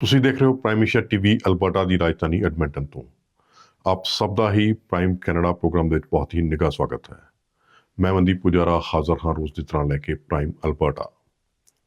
ਤੁਸੀਂ ਦੇਖ ਰਹੇ ਹੋ ਪ੍ਰਾਈਮ ਏਸ਼ੀਆ ਟੀਵੀ ਅਲਬਰਟਾ ਦੀ ਰਾਜਧਾਨੀ ਐਡਮਿੰਟਨ ਤੋਂ। ਆਪ ਸਭ ਦਾ ਹੀ ਪ੍ਰਾਈਮ ਕੈਨੇਡਾ ਪ੍ਰੋਗਰਾਮ ਦੇ ਵਿੱਚ ਬਹੁਤ ਹੀ ਨਿੱਘਾ ਸਵਾਗਤ ਹੈ। ਮੈਂ ਮਨਦੀਪ ਪੁਜਾਰਾ ਹਾਜ਼ਰ ਹਾਂ ਰੋਜ਼ ਦੀ ਤਰ੍ਹਾਂ ਲੈ ਕੇ ਪ੍ਰਾਈਮ ਅਲਬਰਟਾ।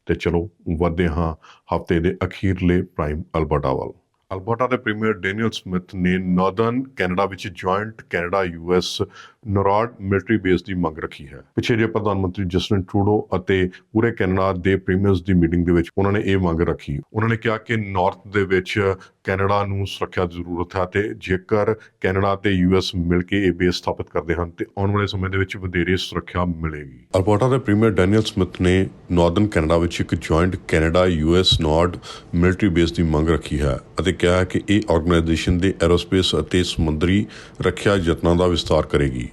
ਤੇ ਚਲੋ, ਵਧਦੇ ਹਾਂ ਹਫ਼ਤੇ ਦੇ ਅਖੀਰਲੇ ਪ੍ਰਾਈਮ ਅਲਬਰਟਾ ਵੱਲ। ਅਲਬਰਟਾ ਦੇ ਪ੍ਰੀਮੀਅਰ ਡੈਨੀਅਲ ਸਮਿਥ ਨੇ ਨਾਰਦਰਨ ਕੈਨੇਡਾ ਵਿੱਚ joint Canada US NORAD military base ਦੀ ਮੰਗ ਰੱਖੀ ਹੈ। ਪਿਛੇ ਜੇ ਪ੍ਰਧਾਨ ਮੰਤਰੀ ਜਸਟਿਨ ਟਰੂਡੋ ਅਤੇ ਪੂਰੇ ਕੈਨੇਡਾ ਦੇ ਪ੍ਰੀਮੀਅਰਸ ਦੀ ਮੀਟਿੰਗ ਦੇ ਵਿੱਚ ਉਹਨਾਂ ਨੇ ਇਹ ਮੰਗ ਰੱਖੀ। ਉਹਨਾਂ ਨੇ ਕਿਹਾ ਕਿ ਨਾਰਥ ਦੇ ਵਿੱਚ ਕੈਨੇਡਾ ਨੂੰ ਸੁਰੱਖਿਆ ਦੀ ਜ਼ਰੂਰਤ ਹੈ ਤੇ ਜੇਕਰ ਕੈਨੇਡਾ ਤੇ ਯੂਐਸ ਮਿਲ ਕੇ ਇਹ ਬੇਸ ਸਥਾਪਿਤ ਕਰਦੇ ਹਨ ਤੇ ਆਉਣ ਵਾਲੇ ਸਮੇਂ ਦੇ ਵਿੱਚ ਵਧੇਰੇ ਸੁਰੱਖਿਆ ਮਿਲੇਗੀ। ਅਲਬਰਟਾ ਦੇ ਪ੍ਰੀਮੀਅਰ ਡੈਨੀਅਲ ਸਮਿਥ ਨੇ ਨਾਰਦਰਨ ਕੈਨੇਡਾ ਵਿੱਚ ਇੱਕ joint Canada US NORAD military base ਦੀ ਮੰਗ ਰੱਖੀ ਹੈ ਅਤੇ ਕਿਹਾ ਹੈ ਕਿ ਇਹ ਆਰਗੇਨਾਈਜੇਸ਼ਨ ਦੇ ਐਰੋਸਪੇਸ ਅਤੇ ਸਮੁੰਦਰੀ ਰੱਖਿਆ ਯਤਨਾਂ ਦਾ ਵਿਸਤਾਰ ਕਰੇਗੀ।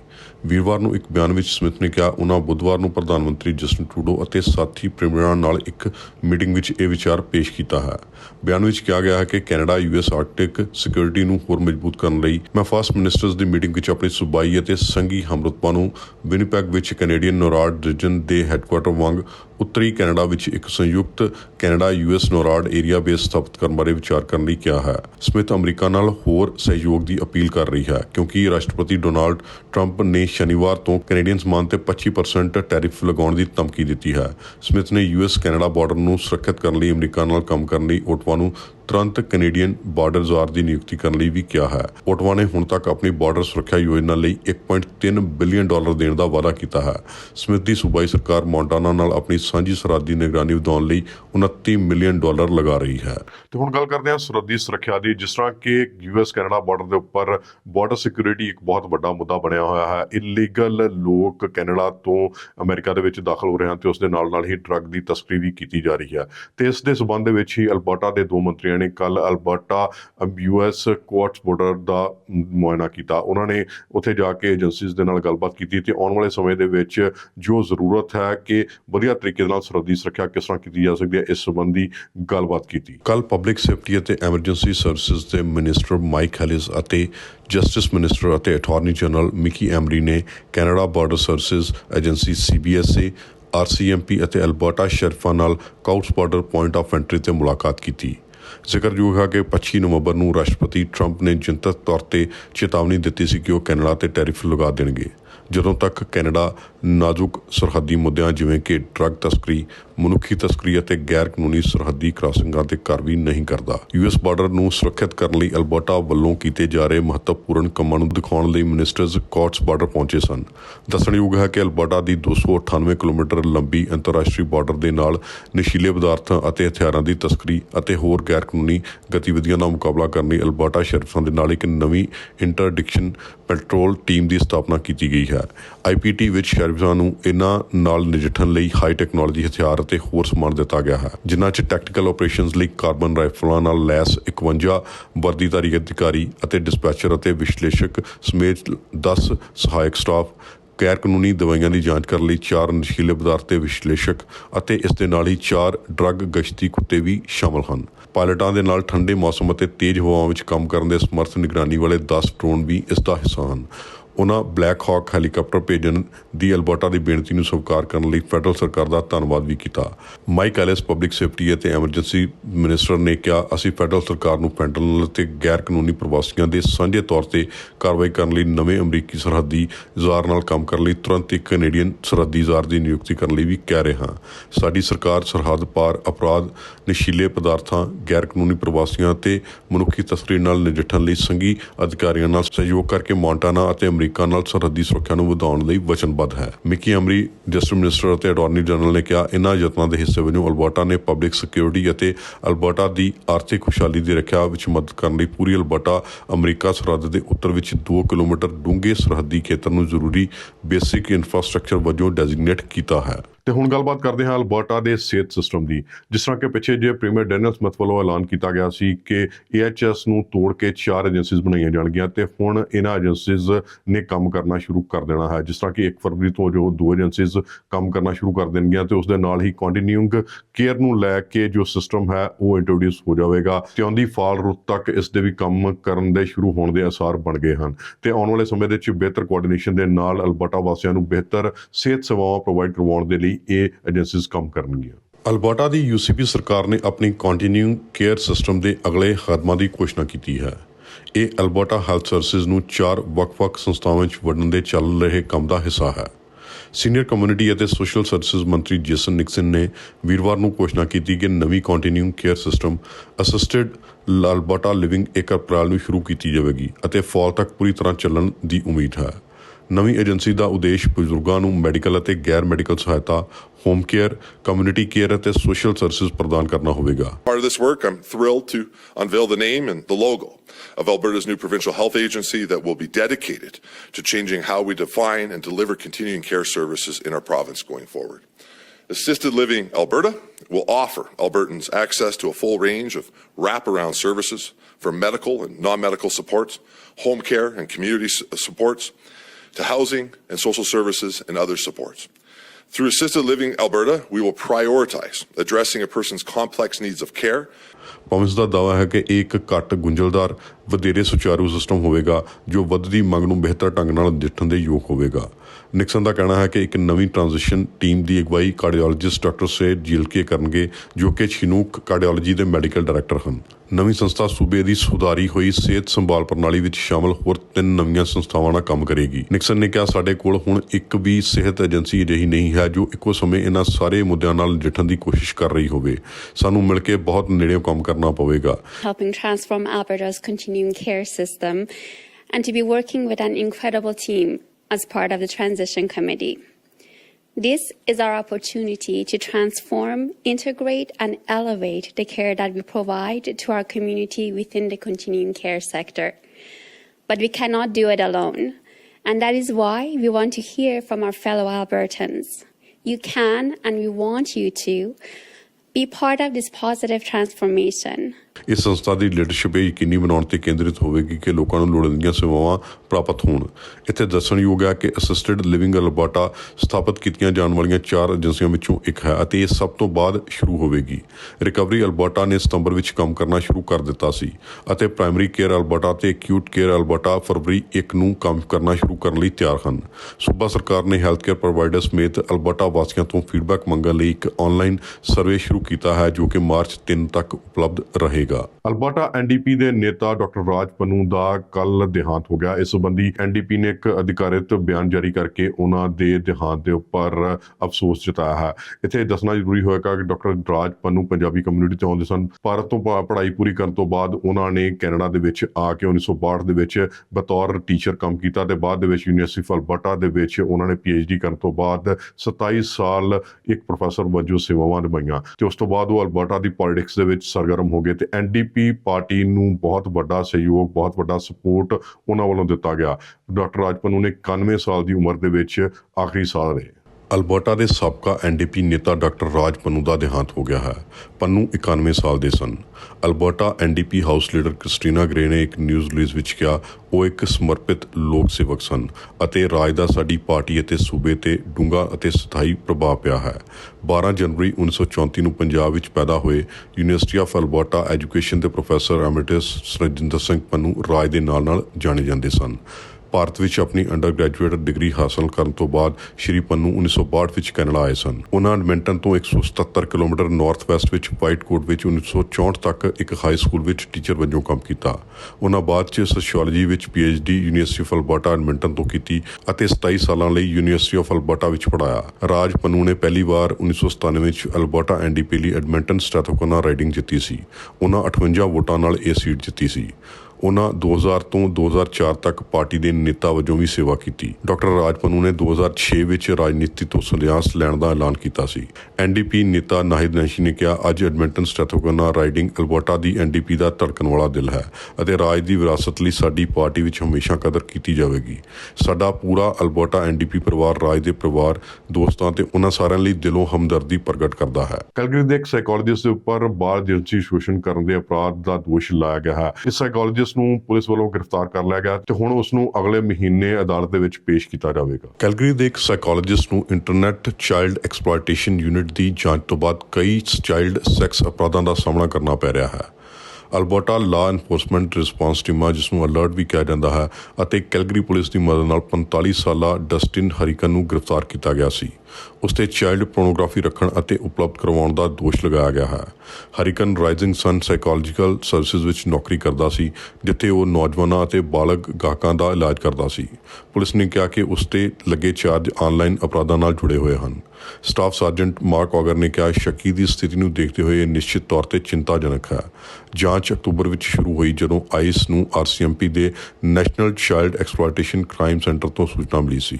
ਵੀਰਵਾਰ ਨੂੰ ਇੱਕ ਬਿਆਨ ਵਿੱਚ ਸਮਿਥ ਨੇ ਕਿਹਾ ਉਹਨਾਂ ਬੁੱਧਵਾਰ ਨੂੰ ਪ੍ਰਧਾਨ ਮੰਤਰੀ ਜਸਟਿਨ ਟਰੂਡੋ ਅਤੇ ਸਾਥੀ ਪ੍ਰੀਮੀਅਰਾਂ ਨਾਲ ਇੱਕ ਮੀਟਿੰਗ ਵਿੱਚ ਇਹ ਵਿਚਾਰ ਪੇਸ਼ ਕੀਤਾ ਹੈ। ਬਿਆਨ ਵਿੱਚ ਕਿਹਾ ਗਿਆ ਹੈ ਕਿ ਕੈਨੇਡਾ ਯੂਐਸ ਆਰਕਟਿਕ ਸਿਕਿਉਰਿਟੀ ਨੂੰ ਹੋਰ ਮਜ਼ਬੂਤ ਕਰਨ ਲਈ ਮੈਂ ਫਸਟ ਮਿਨਿਸਟਰਸ ਦੀ ਮੀਟਿੰਗ ਵਿੱਚ ਆਪਣੀ ਸੂਬਾਈ ਅਤੇ ਸੰਘੀ ਹਮਰਤਪਾ ਨੂੰ ਵਿਨੀਪੈਗ ਵਿੱਚ ਕੈਨੇਡੀਅਨ ਨੋਰਾਡ ਰੀਜਨ ਦੇ ਹੈੱਡਕੁਆਟਰ ਵਾਂਗ ਉੱਤਰੀ ਕੈਨੇਡਾ ਵਿੱਚ ਇੱਕ ਸੰਯੁਕਤ Canada US NORAD area base ਸਥਾਪਿਤ ਕਰਨ ਬਾਰੇ ਵਿਚਾਰ ਕਰਨ ਲਈ ਕਿਹਾ ਹੈ। ਸਮਿਥ ਅਮਰੀਕਾ ਨਾਲ ਹੋਰ ਸਹਿਯੋਗ ਦੀ ਅਪੀਲ ਕਰ ਰਹੀ ਹੈ, ਕਿਉਂਕਿ ਰਾਸ਼ਟਰਪਤੀ ਡੋਨਾਲਡ ਟਰੰਪ ਨੇ ਸ਼ਨੀਵਾਰ ਤੋਂ ਕੈਨੇਡੀਅਨ ਸਮਾਨ ਤੇ 25% ਟੈਰਿਫ ਲਗਾਉਣ ਦੀ ਧਮਕੀ ਦਿੱਤੀ ਹੈ। ਸਮਿਥ ਨੇ ਯੂਐਸ ਕੈਨੇਡਾ ਬਾਰਡਰ ਨੂੰ ਸੁਰੱਖਿਅਤ ਕਰਨ ਲਈ ਅਮਰੀਕਾ ਨਾਲ ਕੰਮ ਕਰਨ ਲਈ ਓਟਵਾ ਨੂੰ ਤੁਰੰਤ ਕੈਨੇਡੀਅਨ ਬਾਰਡਰ ਜ਼ਾਰ ਦੀ ਨਿਯੁਕਤੀ ਕਰਨ ਲਈ ਵੀ ਕਿਹਾ ਹੈ। ਓਟਵਾ ਨੇ ਹੁਣ ਤੱਕ ਆਪਣੀ ਬਾਰਡਰ ਸੁਰੱਖਿਆ ਯੋਜਨਾ ਲਈ 1.3 ਬਿਲੀਅਨ ਡਾਲਰ ਦੇਣ ਦਾ ਵਾਅਦਾ ਕੀਤਾ ਹੈ। ਸਮਿਥ ਦੀ ਸੂਬਾਈ ਸਰਕਾਰ ਮੌਂਟਾਨਾ ਨਾਲ ਆਪਣੀ ਸਾਂਝੀ ਸਰਹੱਦੀ ਨਿਗਰਾਨੀ ਵਧਾਉਣ ਲਈ 29 ਮਿਲੀਅਨ ਡਾਲਰ ਲਗਾ ਰਹੀ ਹੈ। ਤੇ ਹੁਣ ਗੱਲ ਕਰਦੇ ਹਾਂ ਸਰਹੱਦੀ ਸੁਰੱਖਿਆ ਦੀ, ਜਿਸ ਤਰ੍ਹਾਂ ਕਿ ਯੂਐਸ ਕੈਨੇਡਾ ਬਾਰਡਰ ਦੇ ਉੱਪਰ ਬਾਰਡਰ ਸਿਕਿਉਰਿਟੀ ਇੱਕ ਬਹੁਤ ਵੱਡਾ ਮੁੱਦਾ ਬਣਿਆ ਹੋਇਆ ਹੈ। ਇਲੀਗਲ ਲੋਕ ਕੈਨੇਡਾ ਤੋਂ ਅਮਰੀਕਾ ਦੇ ਵਿੱਚ ਦਾਖਲ ਹੋ ਰਹੇ ਹਨ ਤੇ ਉਸ ਦੇ ਨਾਲ ਨਾਲ ਹੀ ਡਰੱਗ ਦੀ ਤਸਕਰੀ ਵੀ ਕੀਤੀ ਜਾ ਰਹੀ ਹੈ। ਤੇ ਇਸ ਦੇ ਸਬੰਧ ਦੇ ਵਿੱਚ ਹੀ ਅਲਬਰਟਾ ਦੇ ਦੋ ਮੰਤਰੀਆਂ ਨੇ ਕੱਲ ਅਲਬਰਟਾ ਯੂਐਸ ਕੁਆਟਸ ਬਾਰਡਰ ਦਾ ਮੁਆਇਨਾ ਕੀਤਾ। ਉਹਨਾਂ ਨੇ ਉੱਥੇ ਜਾ ਕੇ ਏਜੰਸੀਜ਼ ਦੇ ਨਾਲ ਗੱਲਬਾਤ ਕੀਤੀ ਤੇ ਆਉਣ ਵਾਲੇ ਸਮੇਂ ਦੇ ਵਿੱਚ ਜੋ ਜ਼ਰੂਰਤ ਹੈ ਕਿ ਵਧੀਆ ਤਰੀਕੇ ਨਾਲ ਸਰਹੱਦੀ ਸੁਰੱਖਿਆ ਕਿਸ ਤਰ੍ਹਾਂ ਕੀਤੀ ਜਾ ਸਕਦੀ ਹੈ, ਇਸ ਸੰਬੰਧੀ ਗੱਲਬਾਤ ਕੀਤੀ। ਕੱਲ ਪਬਲਿਕ ਸੇਫਟੀ ਅਤੇ ਐਮਰਜੈਂਸੀ ਸਰਵਿਸਿਜ਼ ਦੇ ਮਿਨਿਸਟਰ ਮਾਈਕ ਹੈਲਿਸ ਅਤੇ ਜਸਟਿਸ ਮਿਨਿਸਟਰ ਅਤੇ ਅਟਾਰਨੀ ਜਨਰਲ ਮਿਕੀ ਐਮਰੀ ਨੇ Canada border services agency CBSA RCMP ਅਤੇ ਅਲਬਰਟਾ ਸ਼ਰਫਾ ਨਾਲ Coutts border point of entry ਤੇ ਮੁਲਾਕਾਤ ਕੀਤੀ। ਜ਼ਿਕਰਯੋਗ ਹੈ ਕਿ 25 ਨਵੰਬਰ ਨੂੰ ਰਾਸ਼ਟਰਪਤੀ ਟਰੰਪ ਨੇ ਜਨਤਕ ਤੌਰ ਤੇ ਚੇਤਾਵਨੀ ਦਿੱਤੀ ਸੀ ਕਿ ਉਹ ਕੈਨੇਡਾ ਤੇ ਟੈਰਿਫ ਲਗਾ ਦੇਣਗੇ। ਜਦੋਂ ਤੱਕ ਕੈਨੇਡਾ ਨਾਜ਼ੁਕ ਸਰਹੱਦੀ ਮੁੱਦਿਆਂ ਜਿਵੇਂ ਕਿ ਡਰੱਗ ਤਸਕਰੀ ਮਨੁੱਖੀ ਤਸਕਰੀ ਅਤੇ ਗੈਰ ਕਾਨੂੰਨੀ ਸਰਹੱਦੀ ਕ੍ਰਾਸਿੰਗਾਂ ਤੇ ਕਾਰਵਾਈ ਨਹੀਂ ਕਰਦਾ। ਯੂਐਸ ਬਾਰਡਰ ਨੂੰ ਸੁਰੱਖਿਅਤ ਕਰਨ ਲਈ ਅਲਬਰਟਾ ਵੱਲੋਂ ਕੀਤੇ ਜਾ ਰਹੇ ਮਹੱਤਵਪੂਰਨ ਕੰਮਾਂ ਨੂੰ ਦਿਖਾਉਣ ਲਈ ਮਿਨਿਸਟਰਸ ਕੋਟਸ ਬਾਰਡਰ ਪਹੁੰਚੇ ਸਨ। ਦੱਸਣਯੋਗ ਹੈ ਕਿ ਅਲਬਰਟਾ ਦੀ 298 ਕਿਲੋਮੀਟਰ ਲੰਬੀ ਅੰਤਰਰਾਸ਼ਟਰੀ ਬਾਰਡਰ ਦੇ ਨਾਲ ਨਸ਼ੀਲੇ ਪਦਾਰਥਾਂ ਅਤੇ ਹਥਿਆਰਾਂ ਦੀ ਤਸਕਰੀ ਅਤੇ ਹੋਰ ਗੈਰ ਕਾਨੂੰਨੀ ਗਤੀਵਿਧੀਆਂ ਦਾ ਮੁਕਾਬਲਾ ਕਰਨ ਲਈ ਅਲਬਰਟਾ ਸ਼eriffਾਂ ਦੇ ਨਾਲ ਇੱਕ ਨਵੀਂ ਇੰਟਰਡਿਕਸ਼ਨ ਪੈਟਰੋਲ ਟੀਮ ਦੀ ਸਥਾਪਨਾ ਕੀਤੀ ਗਈ ਹੈ। ਆਈਪੀਟੀ ਵਿੱਚ ਸ਼eriffਾਂ ਨੂੰ ਇਹਨਾਂ ਨਾਲ ਨਜਿੱਠਣ ਲਈ ਹਾਈ ਟੈਕਨੋਲੋਜੀ ਹਥਿਆਰ ਅਤੇ ਹੋਰ ਸਮਾਨ ਦਿੱਤਾ ਗਿਆ ਹੈ, ਜਿਨ੍ਹਾਂ 'ਚ ਟੈਕਟੀਕਲ ਆਪਰੇਸ਼ਨਸ ਲਈ ਕਾਰਬਨ ਰਾਈਫਲਾਂ ਨਾਲ ਲੈਸ 51 ਵਰਦੀਧਾਰੀ ਅਧਿਕਾਰੀ ਅਤੇ ਡਿਸਪੈਚਰ ਅਤੇ ਵਿਸ਼ਲੇਸ਼ਕ ਸਮੇਤ 10 ਸਹਾਇਕ ਸਟਾਫ ਗੈਰ ਕਾਨੂੰਨੀ ਦਵਾਈਆਂ ਦੀ ਜਾਂਚ ਕਰਨ ਲਈ ਚਾਰ ਨਸ਼ੀਲੇ ਪਦਾਰਥ ਦੇ ਵਿਸ਼ਲੇਸ਼ਕ ਅਤੇ ਇਸ ਦੇ ਨਾਲ ਹੀ ਚਾਰ ਡਰੱਗ ਗਸ਼ਤੀ ਕੁੱਤੇ ਵੀ ਸ਼ਾਮਲ ਹਨ। ਪਾਇਲਟਾਂ ਦੇ ਨਾਲ ਠੰਡੇ ਮੌਸਮ ਅਤੇ ਤੇਜ਼ ਹਵਾਵਾਂ ਵਿੱਚ ਕੰਮ ਕਰਨ ਦੇ ਸਮਰਥ ਨਿਗਰਾਨੀ ਵਾਲੇ 10 ਡਰੋਨ ਵੀ ਇਸ ਦਾ ਹਿੱਸਾ ਹਨ। ਉਹਨਾਂ ਬਲੈਕ ਹਾਕ ਹੈਲੀਕਾਪਟਰ ਭੇਜਣ ਦੀ ਅਲਬਰਟਾ ਦੀ ਬੇਨਤੀ ਨੂੰ ਸਵੀਕਾਰ ਕਰਨ ਲਈ ਫੈਡਰਲ ਸਰਕਾਰ ਦਾ ਧੰਨਵਾਦ ਵੀ ਕੀਤਾ। ਮਾਈਕ ਐਲਿਸ ਪਬਲਿਕ ਸੇਫਟੀ ਅਤੇ ਐਮਰਜੈਂਸੀ ਮਿਨਿਸਟਰ ਨੇ ਕਿਹਾ, ਅਸੀਂ ਫੈਡਰਲ ਸਰਕਾਰ ਨੂੰ ਫੈਂਟਨਲ ਅਤੇ ਗੈਰ ਕਾਨੂੰਨੀ ਪ੍ਰਵਾਸੀਆਂ ਦੇ ਸਾਂਝੇ ਤੌਰ ਤੇ ਕਾਰਵਾਈ ਕਰਨ ਲਈ ਨਵੇਂ ਅਮਰੀਕੀ ਸਰਹੱਦੀ ਜ਼ਾਰ ਨਾਲ ਕੰਮ ਕਰਨ ਲਈ ਤੁਰੰਤ ਇੱਕ ਕੈਨੇਡੀਅਨ ਸਰਹੱਦੀ ਜ਼ਾਰ ਦੀ ਨਿਯੁਕਤੀ ਕਰਨ ਲਈ ਵੀ ਕਹਿ ਰਹੇ ਹਾਂ। ਸਾਡੀ ਸਰਕਾਰ ਸਰਹੱਦ ਪਾਰ ਅਪਰਾਧ, ਨਸ਼ੀਲੇ ਪਦਾਰਥਾਂ ਗੈਰ ਕਾਨੂੰਨੀ ਪ੍ਰਵਾਸੀਆਂ ਅਤੇ ਮਨੁੱਖੀ ਤਸਕਰੀ ਨਾਲ ਨਜਿੱਠਣ ਲਈ ਸੰਘੀ ਅਧਿਕਾਰੀਆਂ ਨਾਲ ਸਹਿਯੋਗ ਕਰਕੇ ਮੌਂਟਾਨਾ ਅਤੇ ਅਮਰੀਕਾ ਨਾਲ ਸਰਹੱਦੀ ਸੁਰੱਖਿਆ ਨੂੰ ਵਧਾਉਣ ਲਈ ਵਚਨਬੱਧ ਹੈ। ਮਿਕੀ ਅਮਰੀ, ਜਸਟਿਸ ਮਿਨਿਸਟਰ ਅਤੇ ਅਟਾਰਨੀ ਜਨਰਲ ਨੇ ਕਿਹਾ ਇਹਨਾਂ ਯਤਨਾਂ ਦੇ ਹਿੱਸੇ ਵਜੋਂ ਅਲਬਰਟਾ ਨੇ ਪਬਲਿਕ ਸਿਕਿਉਰਿਟੀ ਅਤੇ ਅਲਬਰਟਾ ਦੀ ਆਰਥਿਕ ਖੁਸ਼ਹਾਲੀ ਦੀ ਰੱਖਿਆ ਵਿੱਚ ਮਦਦ ਕਰਨ ਲਈ ਪੂਰੀ ਅਲਬਰਟਾ ਅਮਰੀਕਾ ਸਰਹੱਦ ਦੇ ਉੱਤਰ ਵਿੱਚ 2 ਕਿਲੋਮੀਟਰ ਡੂੰਘੇ ਸਰਹੱਦੀ ਖੇਤਰ ਨੂੰ ਜ਼ਰੂਰੀ ਬੇਸਿਕ ਇਨਫਰਾਸਟ੍ਰਕਚਰ ਵਜੋਂ ਡੈਜ਼ਿਗਨੇਟ ਕੀਤਾ ਹੈ। ਤੇ ਹੁਣ ਗੱਲਬਾਤ ਕਰਦੇ ਹਾਂ ਅਲਬਰਟਾ ਦੇ ਸਿਹਤ ਸਿਸਟਮ ਦੀ। ਜਿਸ ਤਰ੍ਹਾਂ ਕਿ ਪਿੱਛੇ ਜੇ ਪ੍ਰੀਮੀਅਰ ਡੈਨੀਅਲ ਸਮਿਥ ਵੱਲੋਂ ਐਲਾਨ ਕੀਤਾ ਗਿਆ ਸੀ ਕਿ ਏਐਚਐਸ ਨੂੰ ਤੋੜ ਕੇ ਚਾਰ ਏਜੰਸੀਜ਼ ਬਣਾਈਆਂ ਜਾਣਗੀਆਂ ਤੇ ਹੁਣ ਇਹਨਾਂ ਏਜੰਸੀਜ਼ ਨੇ ਕੰਮ ਕਰਨਾ ਸ਼ੁਰੂ ਕਰ ਦੇਣਾ ਹੈ। ਜਿਸ ਤਰ੍ਹਾਂ ਕਿ 1 ਫਰਵਰੀ ਤੋਂ ਜੋ ਦੋ ਏਜੰਸੀਜ਼ ਕੰਮ ਕਰਨਾ ਸ਼ੁਰੂ ਕਰ ਦੇਣਗੀਆਂ ਤੇ ਉਸ ਦੇ ਨਾਲ ਹੀ ਕੰਟੀਨਿਊਇੰਗ ਕੇਅਰ ਨੂੰ ਲੈ ਕੇ ਜੋ ਸਿਸਟਮ ਹੈ ਉਹ ਇੰਟਰੋਡਿਊਸ ਹੋ ਜਾਵੇਗਾ ਤੇ ਆਉਂਦੀ ਫਾਲ ਰੁੱਤ ਤੱਕ ਇਸ ਦੇ ਵੀ ਕੰਮ ਕਰਨ ਦੇ ਸ਼ੁਰੂ ਹੋਣ ਦੇ ਅਸਾਰ ਬਣ ਗਏ ਹਨ। ਤੇ ਆਉਣ ਵਾਲੇ ਸਮੇਂ ਦੇ ਵਿੱਚ ਬਿਹਤਰ ਕੋਆਰਡੀਨੇਸ਼ਨ ਦੇ ਨਾਲ ਅਲਬਰਟਾ ਵਾਸੀਆਂ ਨੂੰ ਬਿਹਤਰ ਸਿਹਤ ਸੇਵਾਵਾਂ ਪ੍ਰੋਵਾਈਡ ਕਰਵਾਉਣ ਦੇ ਲਈ ਇਹ ਏਜੰਸੀਜ਼ ਕੰਮ ਕਰਨਗੀਆਂ। ਅਲਬਰਟਾ ਦੀ ਯੂਸੀਪੀ ਸਰਕਾਰ ਨੇ ਆਪਣੀ ਕੰਟੀਨਿਊਇੰਗ ਕੇਅਰ ਸਿਸਟਮ ਦੇ ਅਗਲੇ ਕਦਮਾਂ ਦੀ ਘੋਸ਼ਣਾ ਕੀਤੀ ਹੈ। ਇਹ ਅਲਬਰਟਾ ਹੈਲਥ ਸਰਵਿਸਿਜ਼ ਨੂੰ ਚਾਰ ਵੱਖ-ਵੱਖ ਸੰਸਥਾਵਾਂ ਵਿੱਚ ਵੰਡਣ ਦੇ ਚੱਲ ਰਹੇ ਕੰਮ ਦਾ ਹਿੱਸਾ ਹੈ। ਸੀਨੀਅਰ ਕਮਿਊਨਿਟੀ ਅਤੇ ਸੋਸ਼ਲ ਸਰਵਿਸਿਜ਼ ਮੰਤਰੀ ਜੇਸਨ ਨਿਕਸਨ ਨੇ ਵੀਰਵਾਰ ਨੂੰ ਘੋਸ਼ਣਾ ਕੀਤੀ ਕਿ ਨਵੀਂ continuing care system assisted Alberta living 1 ਅਪ੍ਰੈਲ ਨੂੰ ਸ਼ੁਰੂ ਕੀਤੀ ਜਾਵੇਗੀ ਅਤੇ ਫਾਲ ਤੱਕ ਪੂਰੀ ਤਰ੍ਹਾਂ ਚੱਲਣ ਦੀ ਉਮੀਦ ਹੈ। ਨਵੀਂ ਏਜੰਸੀ ਦਾ ਉਦੇਸ਼ ਬਜ਼ੁਰਗਾਂ ਨੂੰ ਮੈਡੀਕਲ ਅਤੇ ਗੈਰ ਮੈਡੀਕਲ ਸਹਾਇਤਾ ਹੋਮ ਕੇਅਰ ਕਮਿਊਨਿਟੀ ਕੇਅਰ ਅਤੇ ਸੋਸ਼ਲ ਸਰਵਿਸਿਜ਼ ਪ੍ਰਦਾਨ ਕਰਨਾ ਹੋਵੇਗਾ Part of this work, I'm thrilled to unveil the name and the logo of Alberta's new provincial health agency that will be dedicated to changing how we define and deliver continuing care services in our province going forward. Assisted Living Alberta will offer Albertans access to a full range of wraparound services from medical and non medical supports, home care and community s- supports, to housing and social services and other supports. Through Assisted Living Alberta, we will prioritize addressing a person's complex needs of care province ਦਾ ਦਾਅਵਾ ਹੈ ਕਿ ਇਹ ਇੱਕ ਘੱਟ ਗੁੰਝਲਦਾਰ, ਵਧੇਰੇ ਸੁਚਾਰੂ system ਹੋਵੇਗਾ, ਜੋ ਵੱਧਦੀ ਮੰਗ ਨੂੰ ਬਿਹਤਰ ਢੰਗ ਨਾਲ ਨਜਿੱਠਣ ਦੇ ਯੋਗ ਹੋਵੇਗਾ। ਨਿਕਸਨ ਦਾ ਕਹਿਣਾ ਹੈ ਕਿ ਇੱਕ ਨਵੀਂ ਟ੍ਰਾਂਜੀਸ਼ਨ ਟੀਮ ਦੀ ਅਗਵਾਈ ਕਾਰਡੀਓਲੋਜਿਸਟ ਡਾਕਟਰ ਸੇਡ ਜੀਲਕੇ ਕਰਨਗੇ, ਜੋ ਕਿ ਛਿਨੂਕ ਕਾਰਡੀਓਲੋਜੀ ਦੇ ਮੈਡੀਕਲ ਡਾਇਰੈਕਟਰ ਹਨ। ਨਵੀਂ ਸੰਸਥਾ ਸੂਬੇ ਦੀ ਸੁਧਾਰੀ ਹੋਈ ਸਿਹਤ ਸੰਭਾਲ ਪ੍ਰਣਾਲੀ ਵਿੱਚ ਸ਼ਾਮਲ ਹੋਰ ਤਿੰਨ ਨਵੀਆਂ ਸੰਸਥਾਵਾਂ ਨਾਲ ਕੰਮ ਕਰੇਗੀ। ਨਿਕਸਨ ਨੇ ਕਿਹਾ, ਸਾਡੇ ਕੋਲ ਹੁਣ ਇੱਕ ਵੀ ਸਿਹਤ ਏਜੰਸੀ ਅਜਿਹੀ ਨਹੀਂ ਹੈ, ਜੋ ਇੱਕੋ ਸਮੇਂ ਇਹਨਾਂ ਸਾਰੇ ਮੁੱਦਿਆਂ ਨਾਲ ਨਜਿੱਠਣ ਦੀ ਕੋਸ਼ਿਸ਼ ਕਰ ਰਹੀ ਹੋਵੇ। ਸਾਨੂੰ ਮਿਲ ਕੇ ਬਹੁਤ ਨੇੜਿਓਂ ਕੰਮ helping transform Alberta's continuing care system and to be working with an incredible team as part of the transition committee. This is our opportunity to transform, integrate, and elevate the care that we provide to our community within the continuing care sector. But we cannot do it alone. And that is why we want to hear from our fellow Albertans. You can, and we want you to, be part of this positive transformation. ਇਸ ਸੰਸਥਾ ਦੀ leadership ਇਹ ਯਕੀਨੀ ਬਣਾਉਣ ਤੇ ਕੇਂਦਰਿਤ ਹੋਵੇਗੀ ਕਿ ਲੋਕਾਂ ਨੂੰ ਲੋੜੀਂਦੀਆਂ ਸੇਵਾਵਾਂ ਪ੍ਰਾਪਤ ਹੋਣ। ਇੱਥੇ ਦੱਸਣਯੋਗ ਹੈ ਕਿ ਅਸਿਸਟਡ ਲਿਵਿੰਗ ਅਲਬਰਟਾ ਸਥਾਪਿਤ ਕੀਤੀਆਂ ਜਾਣ ਵਾਲੀਆਂ ਚਾਰ ਏਜੰਸੀਆਂ ਵਿੱਚੋਂ ਇੱਕ ਹੈ ਅਤੇ ਇਹ ਸਭ ਤੋਂ ਬਾਅਦ ਸ਼ੁਰੂ ਹੋਵੇਗੀ। ਰਿਕਵਰੀ ਅਲਬਰਟਾ ਨੇ ਸਤੰਬਰ ਵਿੱਚ ਕੰਮ ਕਰਨਾ ਸ਼ੁਰੂ ਕਰ ਦਿੱਤਾ ਸੀ ਅਤੇ ਪ੍ਰਾਇਮਰੀ ਕੇਅਰ ਅਲਬਰਟਾ ਤੇ ਅਕਿਊਟ ਕੇਅਰ ਅਲਬਰਟਾ ਫਰਵਰੀ 1 ਨੂੰ ਕੰਮ ਕਰਨਾ ਸ਼ੁਰੂ ਕਰਨ ਲਈ ਤਿਆਰ ਹਨ। ਸੂਬਾ ਸਰਕਾਰ ਨੇ ਹੈਲਥ ਕੇਅਰ ਪ੍ਰੋਵਾਈਡਰ ਸਮੇਤ ਅਲਬਰਟਾ ਵਾਸੀਆਂ ਤੋਂ ਫੀਡਬੈਕ ਮੰਗਣ ਲਈ ਇੱਕ ਆਨਲਾਈਨ ਸਰਵੇ ਸ਼ੁਰੂ ਕੀਤਾ ਹੈ ਜੋ ਕਿ ਮਾਰਚ 3 ਤੱਕ ਉਪਲਬਧ ਰਹੇ ਰਹੇਗਾ। ਅਲਬਰਟਾ ਐਨਡੀਪੀ ਦੇ ਨੇਤਾ ਡਾਕਟਰ ਰਾਜ ਪਨੂ ਦਾ ਕੱਲ ਦੇਹਾਂਤ ਹੋ ਗਿਆ। ਇਸ ਸੰਬੰਧੀ ਐਨਡੀਪੀ ਨੇ ਇੱਕ ਅਧਿਕਾਰਿਤ ਬਿਆਨ ਜਾਰੀ ਕਰਕੇ ਉਹਨਾਂ ਦੇ ਦੇਹਾਂਤ ਦੇ ਉੱਪਰ ਅਫਸੋਸ ਜਤਾਇਆ ਹੈ। ਇੱਥੇ ਦੱਸਣਾ ਜ਼ਰੂਰੀ ਹੋਏਗਾ ਕਿ ਡਾਕਟਰ ਰਾਜ ਪਨੂ ਪੰਜਾਬੀ ਕਮਿਊਨਿਟੀ ਤੋਂ ਆਉਂਦੇ ਸਨ। ਭਾਰਤ ਤੋਂ ਪੜ੍ਹਾਈ ਪੂਰੀ ਕਰਨ ਤੋਂ ਬਾਅਦ ਉਹਨਾਂ ਨੇ ਕੈਨੇਡਾ ਦੇ ਵਿੱਚ ਆ ਕੇ 1962 ਦੇ ਵਿੱਚ ਬਤੌਰ ਟੀਚਰ ਕੰਮ ਕੀਤਾ ਤੇ ਬਾਅਦ ਦੇ ਵਿੱਚ ਯੂਨੀਵਰਸਿਟੀ ਆਫ ਅਲਬਰਟਾ ਦੇ ਵਿੱਚ ਉਹਨਾਂ ਨੇ ਪੀਐਚਡੀ ਕਰਨ ਤੋਂ ਬਾਅਦ 27 ਸਾਲ ਇੱਕ ਪ੍ਰੋਫੈਸਰ ਵਜੋਂ ਸੇਵਾਵਾਂ ਨਿਭਾਈਆਂ ਤੇ ਉਸ ਤੋਂ ਬਾਅਦ ਉਹ ਅਲਬਰਟਾ ਦੀ ਪੋਲਿਟਿਕਸ ਦੇ ਵਿੱਚ ਸਰਗਰਮ ਹੋ ਗਏ ਤੇ ਐਨਡੀਪੀ ਪਾਰਟੀ ਨੂੰ ਬਹੁਤ ਵੱਡਾ ਸਹਿਯੋਗ, ਬਹੁਤ ਵੱਡਾ ਸਪੋਰਟ ਉਹਨਾਂ ਵੱਲੋਂ ਦਿੱਤਾ ਗਿਆ। ਡਾਕਟਰ ਰਾਜਪਨੂ ਨੇ 91 ਸਾਲ ਦੀ ਉਮਰ ਦੇ ਵਿੱਚ ਆਖਰੀ ਸਾਲ ਰਹੇ। ਅਲਬਰਟਾ ਦੇ ਸਾਬਕਾ ਐਨਡੀਪੀ ਨੇਤਾ ਡਾਕਟਰ ਰਾਜ ਪੰਨੂ ਦਾ ਦੇਹਾਂਤ ਹੋ ਗਿਆ ਹੈ। ਪੰਨੂ 91 ਸਾਲ ਦੇ ਸਨ। Alberta NDP house leader Christina Gray ਨੇ ਇੱਕ ਨਿਊਜ਼ ਰਿਲੀਜ਼ ਵਿੱਚ ਕਿਹਾ, ਉਹ ਇੱਕ ਸਮਰਪਿਤ ਲੋਕ ਸੇਵਕ ਸਨ ਅਤੇ ਰਾਜ ਦਾ ਸਾਡੀ ਪਾਰਟੀ ਅਤੇ ਸੂਬੇ ਤੇ ਡੂੰਘਾ ਅਤੇ ਸਥਾਈ ਪ੍ਰਭਾਵ ਪਿਆ ਹੈ। 12 ਜਨਵਰੀ 1934 ਨੂੰ ਪੰਜਾਬ ਵਿੱਚ ਪੈਦਾ ਹੋਏ ਯੂਨੀਵਰਸਿਟੀ ਆਫ ਅਲਬਰਟਾ ਐਜੂਕੇਸ਼ਨ ਦੇ ਪ੍ਰੋਫੈਸਰ ਐਮਿਟਸ ਸਰਜਿੰਦਰ ਸਿੰਘ ਪੰਨੂ ਰਾਜ ਦੇ ਨਾਲ ਨਾਲ ਜਾਣੇ ਜਾਂਦੇ ਸਨ। ਭਾਰਤ ਵਿੱਚ ਆਪਣੀ ਅੰਡਰ ਗ੍ਰੈਜੂਏਟ ਡਿਗਰੀ ਹਾਸਲ ਕਰਨ ਤੋਂ ਬਾਅਦ ਸ਼੍ਰੀ ਪੰਨੂ 1962 ਵਿੱਚ ਕੈਨੇਡਾ ਆਏ ਸਨ। ਉਹਨਾਂ ਐਡਮਿੰਟਨ ਤੋਂ 177 ਕਿਲੋਮੀਟਰ ਨਾਰਥ ਵੈਸਟ ਵਿੱਚ ਵਾਈਟ ਕੋਟ ਵਿੱਚ 1964 ਤੱਕ ਇੱਕ ਹਾਈ ਸਕੂਲ ਵਿੱਚ ਟੀਚਰ ਵਜੋਂ ਕੰਮ ਕੀਤਾ। ਉਹਨਾਂ ਬਾਅਦ 'ਚ ਸੋਸ਼ੀਓਲੋਜੀ ਵਿੱਚ PhD university of Alberta Edmonton ਤੋਂ ਕੀਤੀ ਅਤੇ 27 ਸਾਲਾਂ ਲਈ ਯੂਨੀਵਰਸਿਟੀ ਆਫ ਅਲਬਰਟਾ ਵਿੱਚ ਪੜ੍ਹਾਇਆ। ਰਾਜ ਪੰਨੂ ਨੇ ਪਹਿਲੀ ਵਾਰ 1997 ਵਿੱਚ ਅਲਬਰਟਾ ਐਨਡੀਪੀ ਲਈ ਐਡਮਿੰਟਨ ਸਟੈਥੋਕੋਨਾ ਰਾਈਡਿੰਗ ਜਿੱਤੀ ਸੀ। ਉਹਨਾਂ 58 ਵੋਟਾਂ ਨਾਲ ਇਹ ਸੀਟ ਜਿੱਤੀ ਸੀ। ਉਹਨਾਂ 2000 ਤੋਂ 2004 ਤੱਕ ਪਾਰਟੀ ਦੇ ਨੇਤਾ ਵਜੋਂ ਵੀ ਸੇਵਾ ਕੀਤੀ। ਡਾਕਟਰ ਰਾਜ ਪੰਨੂ ਨੇ 2006 ਵਿੱਚ ਰਾਜਨੀਤੀ ਤੋਂ ਸੰਨਿਆਸ ਲੈਣ ਦਾ ਐਲਾਨ ਕੀਤਾ ਸੀ। ਐਨਡੀਪੀ ਨੇਤਾ ਨਾਹਿਦ ਨੈਸ਼ੀ ਨੇ ਕਿਹਾ, ਅੱਜ ਐਡਮਿੰਟਨ ਸਟੈਥੋਕੋਨਾ ਰਾਈਡਿੰਗ ਅਲਬਰਟਾ ਦੀ ਐਨਡੀਪੀ ਦਾ ਧੜਕਣ ਵਾਲਾ ਦਿਲ ਹੈ ਅਤੇ ਰਾਜ ਦੀ ਵਿਰਾਸਤ ਲਈ ਸਾਡੀ ਪਾਰਟੀ ਵਿੱਚ ਹਮੇਸ਼ਾ ਕਦਰ ਕੀਤੀ ਜਾਵੇਗੀ। ਸਾਡਾ ਪੂਰਾ ਅਲਬਰਟਾ ਐਨਡੀਪੀ ਪਰਿਵਾਰ ਰਾਜ ਦੇ ਪਰਿਵਾਰ, ਦੋਸਤਾਂ ਤੇ ਉਹਨਾਂ ਸਾਰਿਆਂ ਲਈ ਦਿਲੋਂ ਹਮਦਰਦੀ ਪ੍ਰਗਟ ਕਰਦਾ ਹੈ। ਕੈਲਗਰੀ ਦੇ ਇੱਕ ਸਾਈਕੋਲੋਜਿਸਟ ਦੇ ਉੱਪਰ ਬਾਲ ਜਿਨਸੀ ਸ਼ੋਸ਼ਣ ਕਰਨ ਦੇ ਅਪਰਾਧ ਦਾ ਦੋਸ਼ ਲਾਇਆ ਗਿਆ ਹੈ। ਇਸ ਸਾਈਕੋਲੋਜਿਸਟ ਨੂੰ, ਪੁਲਿਸ ਵੱਲੋਂ ਗ੍ਰਿਫਤਾਰ ਕਰ ਲਿਆ ਗਿਆ ਤੇ ਹੁਣ ਉਸ ਨੂੰ ਅਗਲੇ ਮਹੀਨੇ ਅਦਾਲਤ ਦੇ ਵਿੱਚ ਪੇਸ਼ ਕੀਤਾ ਜਾਵੇਗਾ। ਕੈਲਗਰੀ ਦੇ ਇੱਕ ਸਾਈਕੋਲੋਜਿਸਟ ਨੂੰ ਇੰਟਰਨੈਟ ਚਾਈਲਡ ਐਕਸਪਲੋਇਟੇਸ਼ਨ ਯੂਨਿਟ ਦੀ ਜਾਂਚ ਤੋਂ ਬਾਅਦ ਕਈ ਚਾਈਲਡ ਸੈਕਸ ਅਪਰਾਧਾਂ ਦਾ ਸਾਹਮਣਾ ਕਰਨਾ ਪੈ ਰਿਹਾ ਹੈ। ਅਲਬਰਟਾ ਲਾ ਐਨਫੋਰਸਮੈਂਟ ਰਿਸਪਾਂਸ ਟੀਮਾਂ, ਜਿਸ ਨੂੰ ਅਲਰਟ ਵੀ ਕਿਹਾ ਜਾਂਦਾ ਹੈ, ਅਤੇ ਕੈਲਗਰੀ ਪੁਲਿਸ ਦੀ ਮਦਦ ਨਾਲ 45 ਸਾਲਾ ਡਸਟਿਨ ਹਰੀਕਨ ਨੂੰ ਗ੍ਰਿਫਤਾਰ ਕੀਤਾ ਗਿਆ ਸੀ। ਉਸ ਤੇ ਚਾਈਲਡ ਪੋਰਨੋਗ੍ਰਾਫੀ ਰੱਖਣ ਅਤੇ ਉਪਲਬਧ ਕਰਵਾਉਣ ਦਾ ਦੋਸ਼ ਲਗਾਇਆ ਗਿਆ ਹੈ। Hurricane Rising Sun psychological services ਵਿੱਚ ਨੌਕਰੀ ਕਰਦਾ ਸੀ, ਜਿੱਥੇ ਉਹ ਨੌਜਵਾਨਾਂ ਅਤੇ ਬਾਲਗ ਗਾਹਕਾਂ ਦਾ ਇਲਾਜ ਕਰਦਾ ਸੀ। ਪੁਲਿਸ ਨੇ ਕਿਹਾ ਕਿ ਉਸ ਤੇ ਲੱਗੇ ਚਾਰਜ ਆਨਲਾਈਨ ਅਪਰਾਧਾਂ ਨਾਲ ਜੁੜੇ ਹੋਏ ਹਨ। ਸਟਾਫ ਸਰਜੈਂਟ ਮਾਰਕ ਔਗਰ ਨੇ ਕਿਹਾ, ਸ਼ੱਕੀ ਦੀ ਸਥਿਤੀ ਨੂੰ ਦੇਖਦੇ ਹੋਏ ਇਹ ਨਿਸ਼ਚਿਤ ਤੌਰ ਤੇ ਚਿੰਤਾਜਨਕ ਹੈ। ਜਾਂਚ ਅਕਤੂਬਰ ਵਿੱਚ ਸ਼ੁਰੂ ਹੋਈ ਜਦੋਂ ਆਈਸ ਨੂੰ ਆਰਸੀਐਮਪੀ ਦੇ national child exploitation crime centre ਤੋਂ ਸੂਚਨਾ ਮਿਲੀ ਸੀ।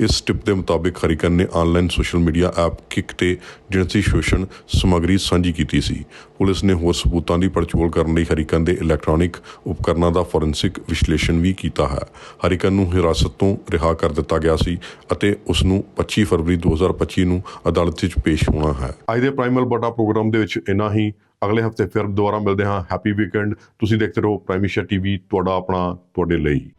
ਇਸ ਟਿਪ ਦੇ ਮੁਤਾਬਿਕ ਹਰੀਕਨ ਨੇ online social media app Kik ਤੇ ਜਿਨਸੀ ਸ਼ੋਸ਼ਣ ਸਮੱਗਰੀ ਸਾਂਝੀ ਕੀਤੀ ਸੀ। ਪੁਲਿਸ ਨੇ ਹੋਰ ਸਬੂਤਾਂ ਦੀ ਪੜਚੋਲ ਕਰਨ ਲਈ ਹਰੀਕਨ ਦੇ ਇਲੈਕਟ੍ਰੋਨਿਕ ਉਪਕਰਨਾਂ ਦਾ ਫੋਰੈਂਸਿਕ ਵਿਸ਼ਲੇਸ਼ਣ ਵੀ ਕੀਤਾ ਹੈ। ਹਰੀਕਨ ਨੂੰ ਹਿਰਾਸਤ ਤੋਂ ਰਿਹਾ ਕਰ ਦਿੱਤਾ ਗਿਆ ਸੀ ਅਤੇ ਉਸ ਨੂੰ 25 ਫਰਵਰੀ 2025 ਨੂੰ ਅਦਾਲਤ ਵਿੱਚ ਪੇਸ਼ ਹੋਣਾ ਹੈ। ਅੱਜ ਦੇ ਪ੍ਰਾਈਮਲ ਬਟਾ ਪ੍ਰੋਗਰਾਮ ਦੇ ਵਿੱਚ ਇਨਾ ਹੀ। ਅਗਲੇ ਹਫ਼ਤੇ ਫਿਰ ਦੁਬਾਰਾ ਮਿਲਦੇ ਹਾਂ। ਹੈਪੀ ਵੀਕਐਂਡ ਤੁਸੀਂ ਦੇਖਦੇ ਰਹੋ ਪ੍ਰਾਈਮੇਸ਼ੀਆ ਟੀਵੀ, ਤੁਹਾਡਾ ਆਪਣਾ, ਤੁਹਾਡੇ ਲਈ।